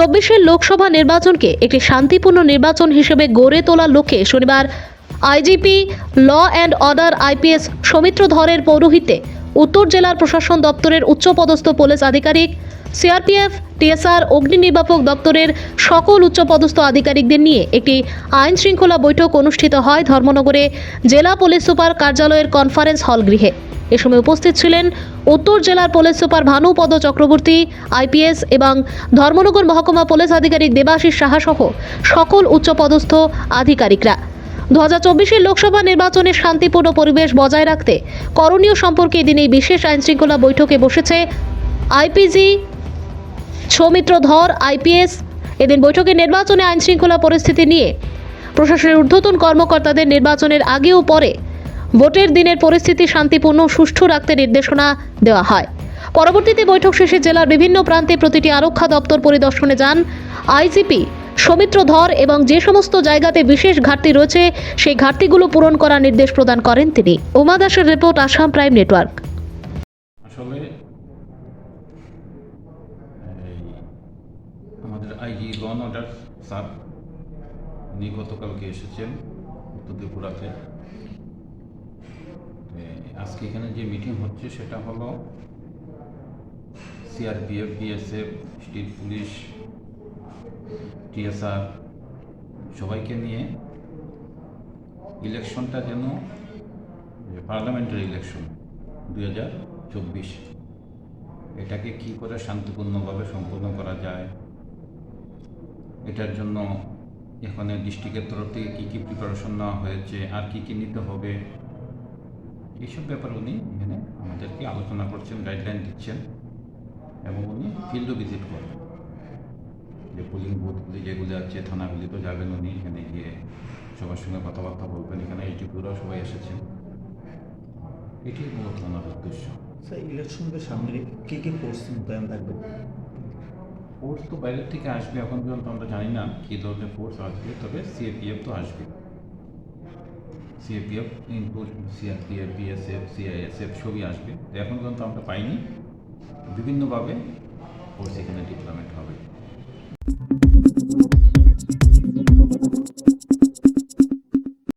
চব্বিশের লোকসভা নির্বাচনকে একটি শান্তিপূর্ণ নির্বাচন হিসেবে গড়ে তোলার লক্ষ্যে শনিবার IGP, law and order IPS Soumitra ধরের পৌরোহিত্যে উত্তর জেলার প্রশাসন দপ্তরের উচ্চপদস্থ পুলিশ আধিকারিক সিআরপিএফ, টিএসআর, অগ্নি নির্বাপক দপ্তরের সকল উচ্চপদস্থ আধিকারিকদের নিয়ে একটি আইন শৃঙ্খলা বৈঠক অনুষ্ঠিত হয় ধর্মনগরে জেলা পুলিশ সুপার কার্যালয়ের কনফারেন্স হল গৃহে। এ সময় উপস্থিত ছিলেন উত্তর জেলার police super Bhanupada Chakraborty, IPS এবং ধর্মনগর মহকুমা পুলিশ আধিকারিক দেবাশিস সাহা সহ সকল উচ্চপদস্থ আধিকারিকরা। দু হাজার লোকসভা নির্বাচনে শান্তিপূর্ণ পরিবেশ বজায় রাখতে করণীয় সম্পর্কে এদিন এই বিশেষ আইনশৃঙ্খলা বৈঠকে বসেছে আইপিজি সৌমিত্র ধর, আইপিএস। এদিন বৈঠকে নির্বাচনে আইনশৃঙ্খলা পরিস্থিতি নিয়ে প্রশাসনের ঊর্ধ্বতন কর্মকর্তাদের নির্বাচনের আগে ও পরে ভোটের দিনের পরিস্থিতি শান্তিপূর্ণ সুষ্ঠু রাখতে নির্দেশনা দেওয়া হয়। পরবর্তীতে বৈঠক শেষে জেলার বিভিন্ন প্রান্তে প্রতিটি আরক্ষা দপ্তর পরিদর্শনে যান। আইজিপি সৌমিত্র ধর এবং যে সমস্ত জায়গাতে বিশেষ ঘাটতি রয়েছে, সেই ঘাটতিগুলো পূরণ করার নির্দেশ প্রদান করেন তিনি। উমা দাসের রিপোর্ট আসাম প্রাইম নেটওয়ার্ক। আসলে এই আইজি লন অর্ডার স্যার, উনি গতকালকে এসেছেন, উত্তর ত্রিপুরাতে। আজকে এখানে যে মিটিং হচ্ছে সেটা হলো CRPF, BSF, state police, TSR, সবাইকে নিয়ে ইলেকশনটা যেন পার্লামেন্টারি ইলেকশন দুই হাজার চব্বিশ। এটাকে কী করে শান্তিপূর্ণভাবে সম্পন্ন করা যায়? এটার জন্য এখানে ডিস্ট্রিক্টের তরফ থেকে কী কী প্রিপারেশন নেওয়া হয়েছে, আর কী কী নিতে হবে? এইসব ব্যাপার উনি এখানে আমাদেরকে আলোচনা করছেন গাইডলাইন দিচ্ছেন এবং উনি ফিল্ডও ভিজিট করবেন যে পোলিং বুথগুলি যেগুলি আছে, থানাগুলি তো যাবেন উনি, এখানে গিয়ে সবার সঙ্গে কথাবার্তা বলবেন। এখানে এইচডিপিওরাও সবাই এসেছেন। এটি মূলত ওনার উদ্দেশ্য। স্যার ইলেকশনকে সামনে কে কে ফোর্স মোতায়েন থাকবে ফোর্স তো বাইরের থেকে আসবে, এখন পর্যন্ত আমরা জানি না কী ধরনের ফোর্স আসবে, তবে সিএপিএফ তো আসবে। CAPF input CRPF BSF CISF সবই আসবে। এখন পর্যন্ত আমরা পাইনি। বিভিন্নভাবে ফোর্স এখানে ডিপ্লয়মেন্ট হবে।